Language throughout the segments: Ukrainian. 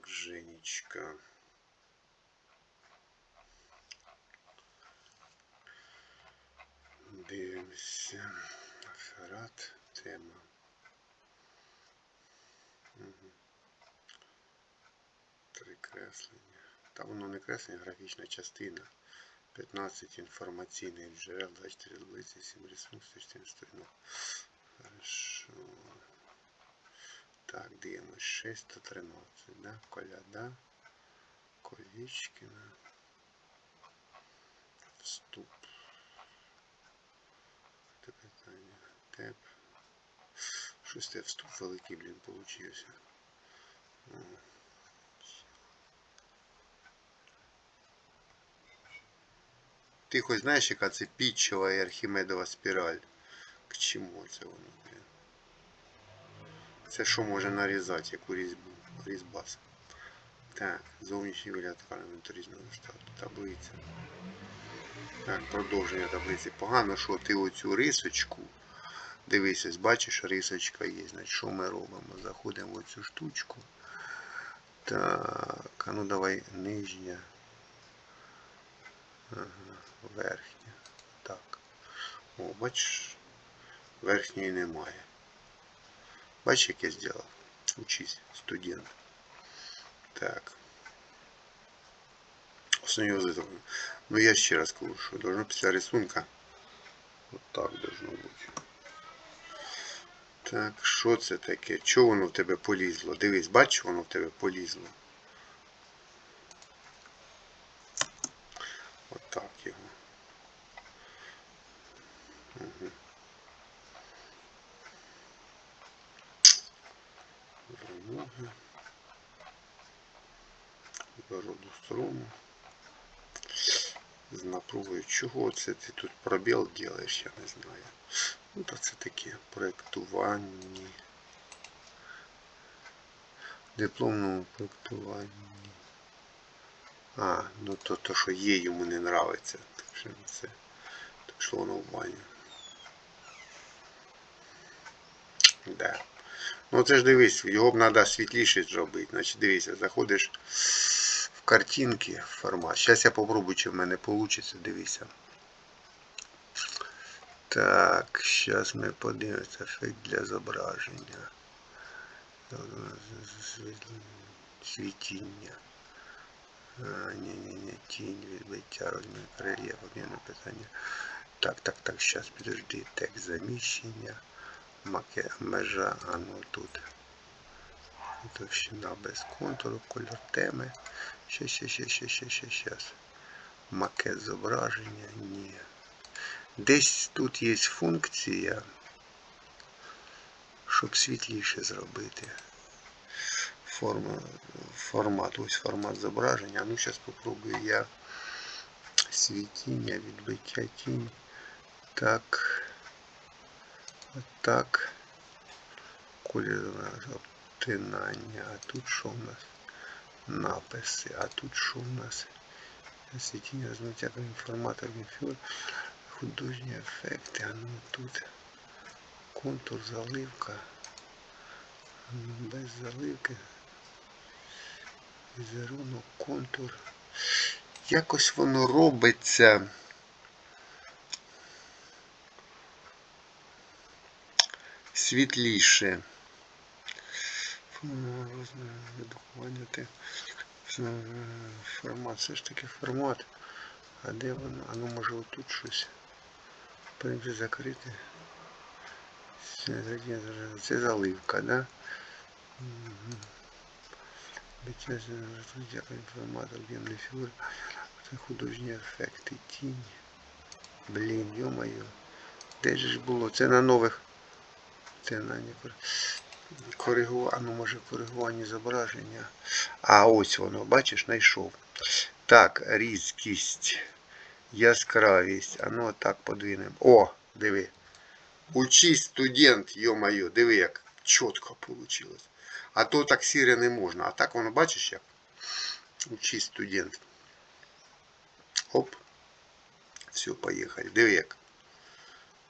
Так, Женечка. Дивимося. Аферат. Тема. Мгм. Три креслення. Та воно не креслення, графічна частина. 15 інформаційних джерел, 24 таблиці, 7 рисунок, 104 сторінок. Хорошо. Так, дивимось. 613, да? Коляда. Колічкіна. Вступ. Це питання. Теп. Щось те вступ великий, блін, получився. О. Ти хоч знаєш, яка це пітчева і архімедова спіраль? К чому це воно, блін? Це що може нарізати, яку різьбу? Різьбас. Так, зовнішній вигляд інвентаризму штату. Таблиця. Так, продовження таблиці. Погано, що ти оцю рисочку. Дивись, бачиш, рисочка є. Значить, що ми робимо? Заходимо в оцю штучку. Так, а ну давай нижня. Ага, верхня. Так. О, бачиш, верхньої немає. Бачиш, як я зробив? Учись, студент. Так. Розвиток. Ну я ще раз кажу, що должно після рисунка. Вот так должно бути. Так, що це таке? Чого воно в тебе полізло? Дивись, бачиш, воно в тебе полізло. Отак його. Угу. Вимоги. Роду строму. З напругою. Чого це ти тут пробіл робиш, я не знаю. Ну так це таке проєктування. Дипломному проєктуванні. А, ну то, то що є йому не нравиться. Так що це так що воно в. Да. Ну це ж дивись, його б треба світліше зробити. Значить, дивися, заходиш в картинки формат. Зараз я попробую, чи в мене вийде, дивися. Так, зараз ми подивимося ефект для зображення. Світіння. А, ні, ні, ні, тінь, відбиття, розмір рельєф, обміну питання. Так, так, так, зараз підожди. Текст заміщення. Межа, а ну тут. Товщина без контуру, кольор теми. Ще, ще, ще, ще, ще, ще, щас. Макет зображення, ні. Десь тут є функція, щоб світліше зробити. Форма, формат, ось формат зображення. Ну, зараз спробую я світіння, відбиття тінь. Так. Отак. Колір обтинання. А тут що у нас? Написи. А тут що у нас? Світіння, розмиття інформатор, фігур, художні ефекти. А ну тут контур, заливка. Без заливки. Візерунок, контур. Якось воно робиться. Світліше. Редагування формат, все ж таки формат. А де воно? А ну може отут щось. Принцип закрити. Це заливка, да? Биття інформатор, об'ємний фігур. Це художні ефекти, тінь. Блін, йо-моє. Де ж було? Це на нових. Це на коригування, ну може коригування зображення. А ось воно, бачиш, знайшов. Так, різкість, яскравість. А ну так подвинемо. О, диви. Учись, студент, йо-моє, диви, як чітко вийшло. А то так сіре не можна. А так воно бачиш як? Учись, студент. Оп. Все, поїхали. Диви як.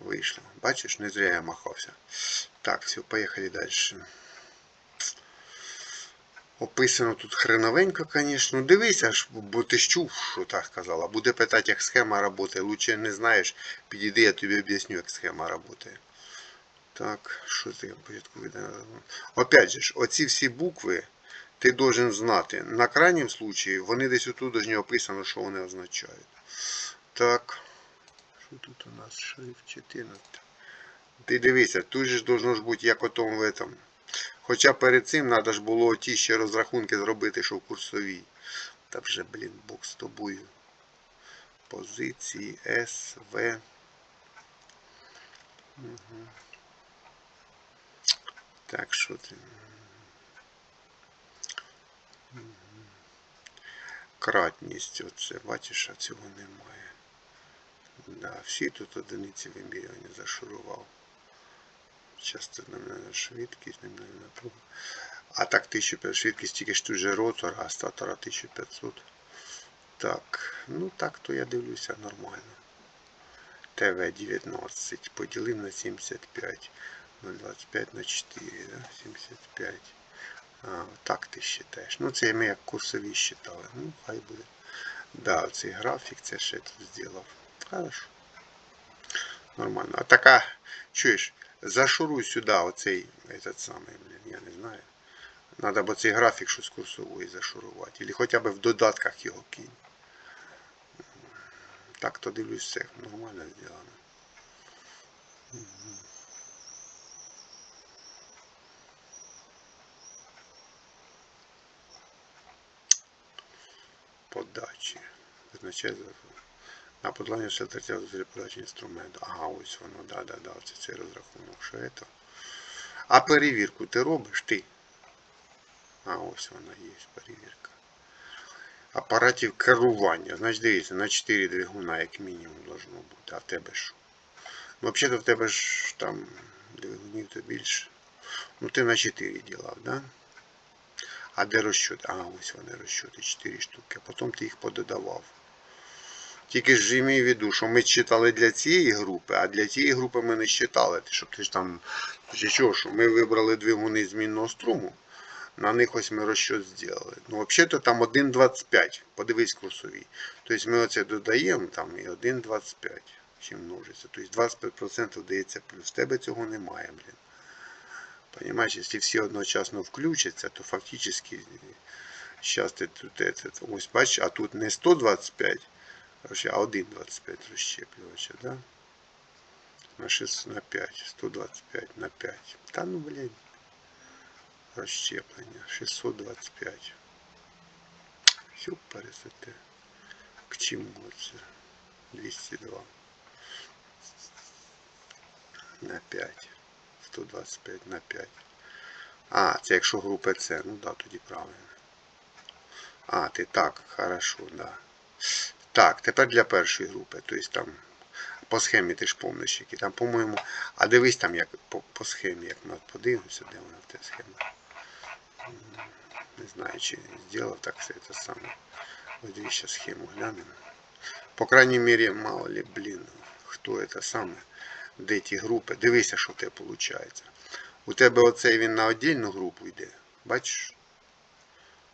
Вийшло. Бачиш, не зря я махався. Так, все, поехали дальше. Описано тут хреновенько, звісно. Дивися, ж, бо ти чув, що так сказала. Буде питати, як схема працює. Лучше не знаєш, підійди, я тобі об'ясню, як схема працює. Так, що це початку видано? Опять же, ж, оці всі букви ти должен знати. На крайнім случаї вони десь отут описано, що вони означають. Так. Що тут у нас? Шрифт 14. Ти дивися, тут же ж должно ж бути як отом в этом. Хоча перед цим треба ж було ті ще розрахунки зробити, що в курсовій. Та вже, блін, Бог з тобою. Позиції С, В. Угу. Так, що ти? Кратність, оце, бачиш, а цього немає. Да, всі тут одиниці вимірювання зашурував. Часто на швидкість, не на напругу. А так 1500 швидкість тільки ж тут же ротор, а статора 1500. Так, ну так то я дивлюся нормально. ТВ-19 поділив на 75. 0,25 на 4, да? 75. А, так ти считаєш. Ну це ми як курсові считали. Ну, хай буде. Да, цей графік це ще тут зробив. Хорошо. Нормально. А така, чуєш, зашуруй сюди оцей, этот самий, блін, я не знаю. Надо бо цей графік щось курсової зашурувати. Или хоча б в додатках його кинь. Так то дивлюсь, все нормально зроблено. Подачі. Визначає за- на подолання шелтерця з подачі інструменту. Ага, ось воно, да, да, да, це цей розрахунок. Що це? А перевірку ти робиш ти? А ось вона є, перевірка. Апаратів керування. Значить, дивіться, на 4 двигуна як мінімум должно бути. А в тебе що? Ну, взагалі в тебе ж там двигунів то більше. Ну ти на 4 ділав, да? А де розчоти? А, ось вони розчоти, 4 штуки. А потім ти їх пододавав. Тільки ж імій в виду, що ми читали для цієї групи, а для цієї групи ми не читали. Щоб ти ж там. Чи що, що ми вибрали двигуни змінного струму, на них ось ми розчот зробили. Ну, взагалі-то там 1,25. Подивись курсові. Тобто ми оце додаємо там і 1,25. Чим множиться. Тобто 25% дається плюс. В тебе цього немає, блін. Понимаешь, если все одночасно включаться, то фактически сейчас ты тут ось бачиш, а тут не 125, вообще, а 1,25 розщеплювача, да? На 6 на 5, 125 на 5. Та ну, блядь, розщеплення, 625. Все пересете. К чему це? 202 на 5. 125 на 5. А, це якщо група С, ну да, тоді правильно. А, ти так, хорошо, да. Так, тепер для першої групи. Тобто там по схемі ти ж помниш, які там, по-моєму. А дивись там як по, по схемі, як ми подивимося, де вона в те схема. Не знаю, чи зробив так все це саме. Ось дивіться схему глянемо. По крайней мере, мало ли, блін, хто це саме де ті групи. Дивися, що в тебе виходить. У тебе оцей він на віддільну групу йде. Бачиш?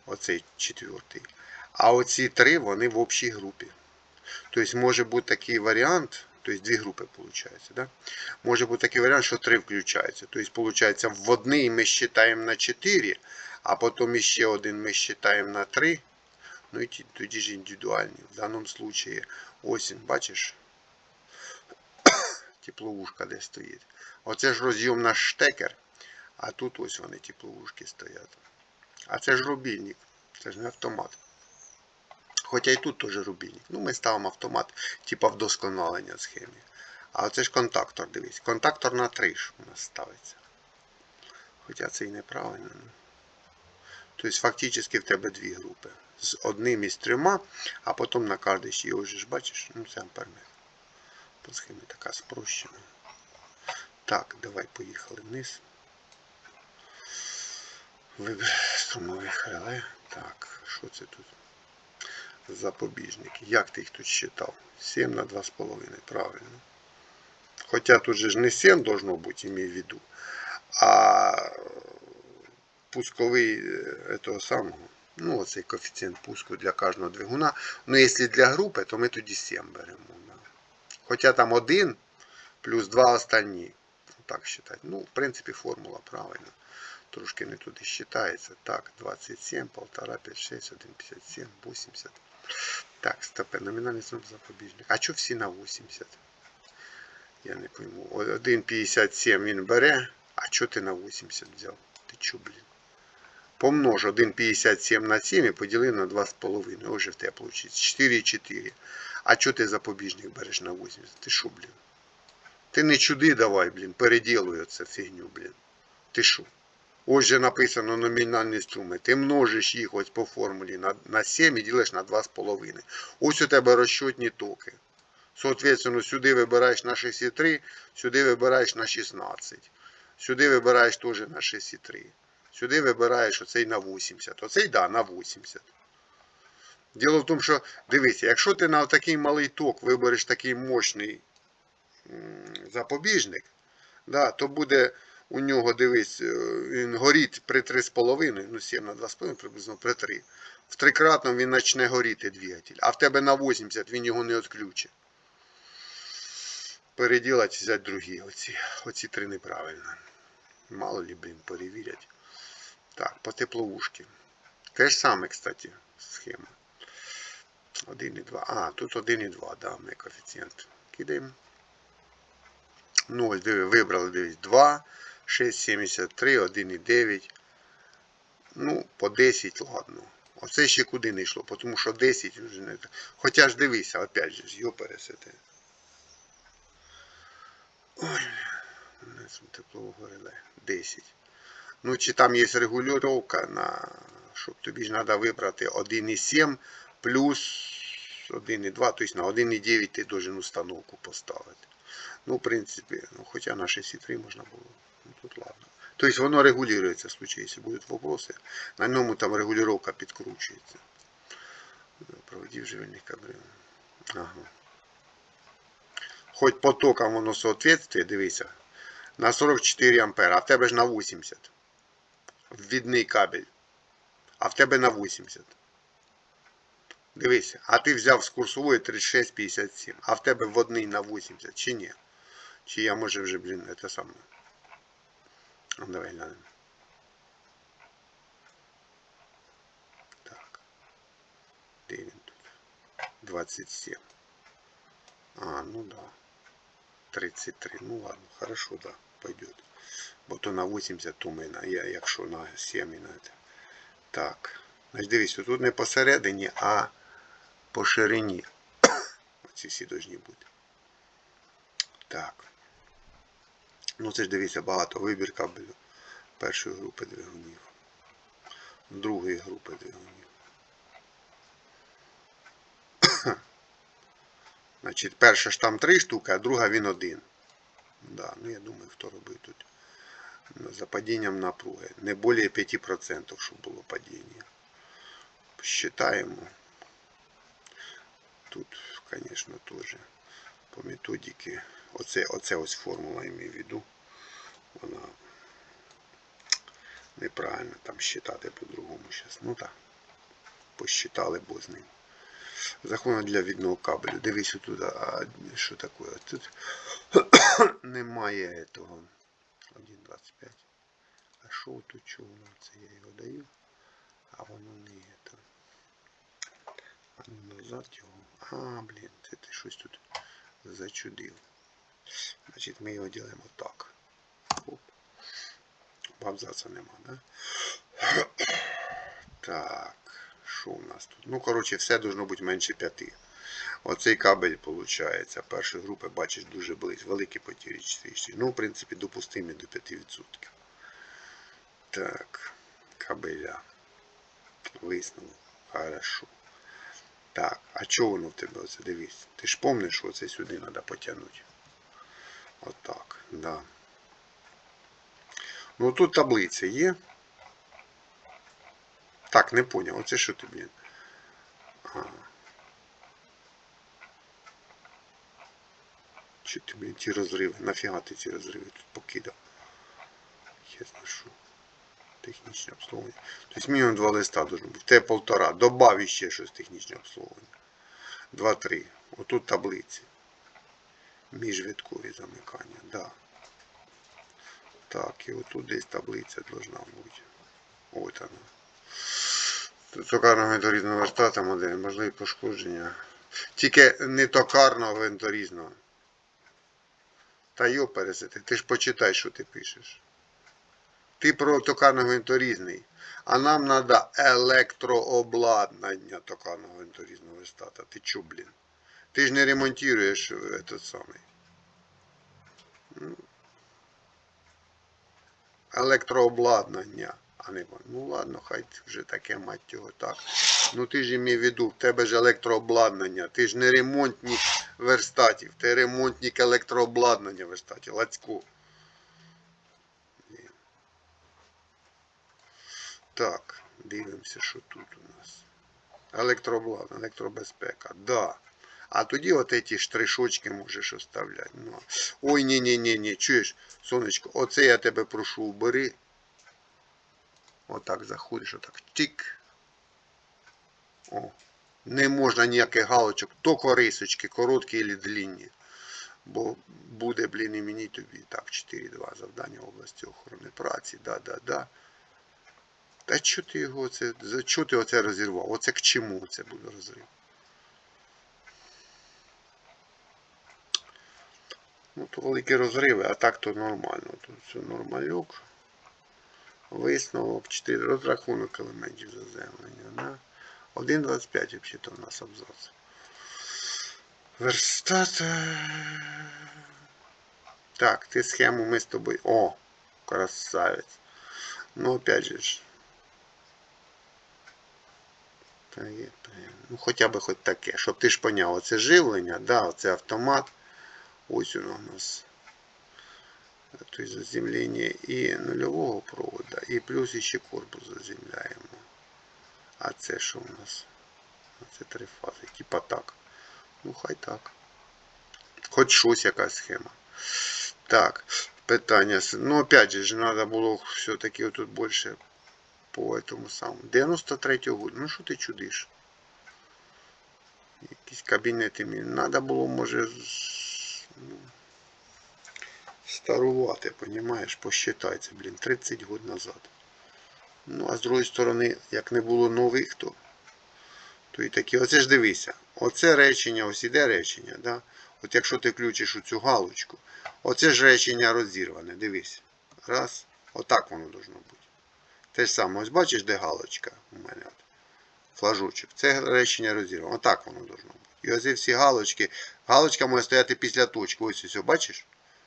Оцей четвертий. А оці три, вони в общій групі. Тобто може бути такий варіант, тобто дві групи виходить, да? Може бути такий варіант, що три включаються. Тобто, виходить, в одній ми считаємо на 4, а потім іще один ми считаємо на 3. Ну і тоді ж індивідуальні. В даному випадку осінь, бачиш? тепловушка де стоїть. Оце ж розйом наш штекер, а тут ось вони тепловушки стоять. А це ж рубільник, це ж не автомат. Хоча і тут теж рубільник. Ну, ми ставимо автомат, типа вдосконалення схеми. А це ж контактор, дивись. Контактор на 3 ж у нас ставиться. Хоча це і неправильно. Тобто фактично в тебе дві групи. З одним і з трьома, а потім на кожній ще же ж бачиш, ну це амперметр. По схемі така спрощена. Так, давай поїхали вниз. Вибір струмових реле. Так, що це тут? Запобіжники. Як ти їх тут считав? 7 на 2,5, правильно. Хоча тут же ж не 7 должно бути, имей в виду, а пусковий е, того самого. Ну, оцей коефіцієнт пуску для кожного двигуна. Ну, якщо для групи, то ми тоді 7 беремо. Хоча там один плюс два останні. Так вважати. Ну, в принципі, формула правильна. Трошки не туди вважається. Так, 27, 1,5, 5, 6, 1, 57, 80. Так, стопе, номінальний срок запобіжник. А чого всі на 80? Я не пойму. 1,57 він бере, а чого ти на 80 взяв? Ти чо, блін? Помнож 1,57 на 7 і поділи на 2,5. Ось в тебе вийде 4,4. А чого ти запобіжник береш на 80? Ти що, блін? Ти не чуди давай, блін, переділуй оце фігню, блін. Ти що? Ось же написано номінальні струми. Ти множиш їх ось по формулі на, на 7 і ділиш на 2,5. Ось у тебе розчетні токи. Соответственно, сюди вибираєш на 6,3, сюди вибираєш на 16. Сюди вибираєш теж на 6,3. Сюди вибираєш оцей на 80. Оцей, да, на 80. Діло в тому, що, дивися, якщо ти на такий малий ток вибереш такий мощний запобіжник, да, то буде у нього, дивись, е, він горить при 3,5, ну 7 на 2,5 приблизно при 3. В трикратному він почне горіти двигатель, а в тебе на 80 він його не відключить. Переділати, взяти другі. Оці, оці три неправильно. Мало ли, блін, перевірять. Так, по тепловушки. Те ж саме, кстати, схема. 1,2. А, тут 1,2, да, ми коефіцієнт. Кидаємо. Ну, ось диви, вибрали, дивись, 2, 6,73, 1,9. Ну, по 10, ладно. Оце ще куди не йшло, тому що 10 вже не. Хоча ж дивися, опять же, його пересити. Ой, нас теплового 10. Ну, чи там є регулювання на. Щоб тобі ж треба вибрати 1,7 плюс 1,2, тобто на 1,9 ти должен установку поставити. Ну, в принципі, ну, хоча на 6,3 можна було. Ну, тут ладно. Тобто воно регулюється в случае, якщо будуть вопроси. На ньому там регулювання підкручується. Проводів живильних кабелів. Ага. Хоч по токам воно соответствує, дивися, на 44 ампера, а в тебе ж на 80. Ввідний кабель. А в тебе на 80. Дивися, а ти взяв з курсової 36,57, а в тебе водний на 80, чи ні? Чи я може вже, блін, це саме. Ну, давай глянемо. Так. Де тут? 27. А, ну да. 33. Ну ладно, хорошо, да, пойдет. Бо то на 80, то ми на, я, якщо на 7 і на це. Так. Значить, дивись, тут не посередині, а по ширині. Оці всі повинні бути. Так. Ну це ж дивіться, багато вибір кабелю першої групи двигунів. Другої групи двигунів. Значить, перша ж там три штуки, а друга він один. Да, ну я думаю, хто робив тут за падінням напруги. Не більше 5%, щоб було падіння. Считаємо. Тут, звісно, теж по методиці. Оце, оце ось формула я маю. Вона неправильно там считати по-другому зараз. Ну так. Посчитали, бо з ним. Заходимо для відного кабелю. Дивись отут, а що таке? Тут немає того 1.25. А що тут чого? Це я його даю, а воно не є там. А ну назад його. А, блін, це ти щось тут зачудив. Значить, ми його ділимо так. Абзаца нема, да? Так, що у нас тут? Ну, коротше, все должно бути менше 5. Оцей кабель, виходить, першої групи, бачиш, дуже близько. Великі потірі 4. Ну, в принципі, допустимі до 5%. Так, кабеля. Висновок. Хорошо. Так, а чого воно в тебе оце? Дивись. Ти ж помниш, що це сюди треба потягнути. Отак, да. Ну тут таблиця є. Так, не поняв. Оце що ти, блін? А. Чи ти, блін, ті розриви? Нафіга ти ці розриви тут покидав? Ясно що. технічне обслуговування. Тобто мінімум два листа должно бути. Тебе полтора. Добав іще щось технічне обслуговування. Два-три. Отут таблиці. Міжвідкові замикання. Да. Так, і отут десь таблиця должна бути. От вона. Токарного венторізного верстата модель, можливі пошкодження. Тільки не токарного венторізного. Та йо пересити, ти ж почитай, що ти пишеш. Ти про токарного венторізний. А нам треба електрообладнання токарного венторізного верстата. Ти чо, блін? Ти ж не ремонтуєш этот самий. Ну, Електрообладнання. А не. Ну ладно, хай вже таке мать його так. Ну ти ж імей в виду, в тебе ж електрообладнання. Ти ж не ремонтник верстатів, ти ремонтник електрообладнання верстатів. Лацько. Блін. Так, дивимося, що тут у нас. Електрообладнання, електробезпека. Да. А тоді от ці штришочки можеш оставляти. Ну. Ой, ні, ні, чуєш, сонечко, оце я тебе прошу, убери. Отак заходиш, отак. Тик. О. Не можна ніяких галочок, то корисочки, короткі або длинні. Бо буде, блін, і мені тобі. Так, 4-2 завдання в області охорони праці. Да, да, да. Та чого ти його це, за чого ти оце розірвав? Оце к чому це буде розрив? Ну, то великі розриви, а так то нормально. Тут все нормальок. Висновок 4 розрахунок елементів заземлення. Да? 1.25 взагалі у нас абзац. Верстат. Так, ти схему ми з тобою. О, красавець. Ну, опять же ж. Ну, хоча б хоч таке, щоб ти ж поняв, оце живлення, да, оце автомат. Ось воно у нас. То есть заземление і нульового провода, і плюс ще корпус заземляємо. А це що у нас? Це три фази. Типа так. Ну хай так. Хоч щось якась схема. Так, питання. Ну, опять же, надо було все-таки тут більше по этому самому. 93-го года. Ну що ти чудиш? Якісь кабінети мені. Надо було, може, старувати, понимаєш, посчитай блін, 30 год назад. Ну, а з другої сторони, як не було нових, то, то і такі. Оце ж дивися. Оце речення, ось іде речення, да? От якщо ти включиш у цю галочку, оце ж речення розірване, дивись. Раз. Отак воно должно бути. Те ж саме, ось бачиш, де галочка у мене. От. Флажочок. Це речення розірване. Отак воно должно бути. І ось всі галочки. Галочка може стояти після точки. Ось ось, бачиш?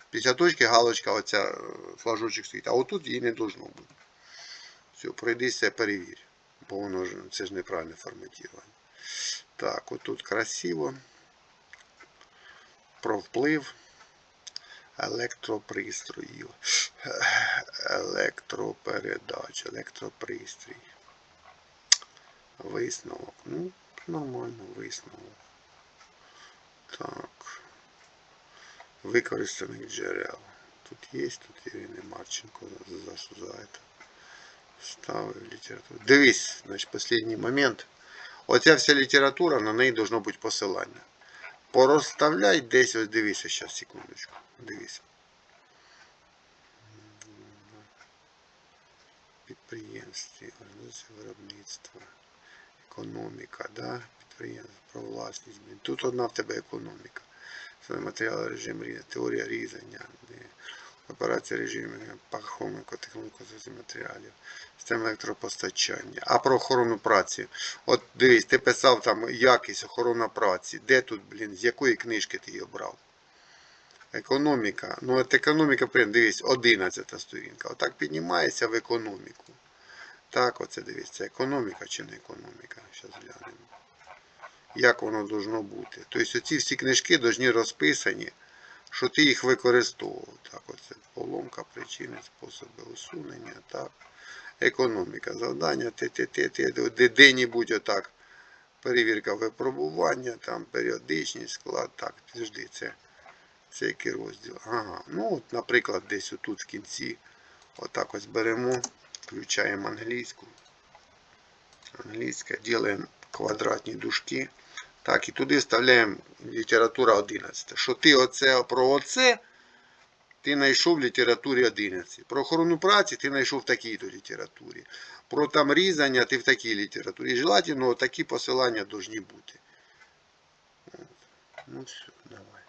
Після точки галочка, оця е, флажочок стоїть, а отут її не должно бути. Все, пройдися, перевір. Бо воно ж це ж неправильне форматування. Так, отут красиво. Про вплив електропристроїв. Електропередач, електропристрій. Висновок. Ну, нормально, висновок. Так використаних джерел. Тут є, тут Ірина Марченко за. Ставив літературу. Дивись, значить, останній момент. Оця вся література, на неї должно бути посилання. Порозставляй десь, ось дивися, зараз, секундочку. Дивись. Підприємстві, організація виробництва, економіка, да? підприємство, про власність. Тут одна в тебе економіка. Це матеріал режим різання, теорія різання, операція режиму, пахомико, технологію матеріалів, система електропостачання. А про охорону праці. От дивись, ти писав там якість охорона праці. Де тут, блін, з якої книжки ти її обрав? Економіка. Ну, от економіка, дивись, 11 сторінка. Отак піднімається в економіку. Так, оце дивись, це економіка чи не економіка? Зараз глянемо як воно должно бути. Тобто ці всі книжки повинні розписані, що ти їх використовував. Так, оце поломка, причини, способи усунення, так. Економіка, завдання, де-небудь отак. Перевірка випробування, там періодичність, склад. Так, підожди, це, це який розділ. Ага. Ну, от, наприклад, десь отут в кінці, отак ось беремо. Включаємо англійську. Англійська. Делаємо квадратні дужки. Так, і туди вставляємо література 11. Що ти оце про оце, ти знайшов в літературі 11. Про охорону праці ти знайшов в такій-то літературі. Про там різання ти в такій літературі. І желательно такі посилання повинні бути. От. Ну все, давай.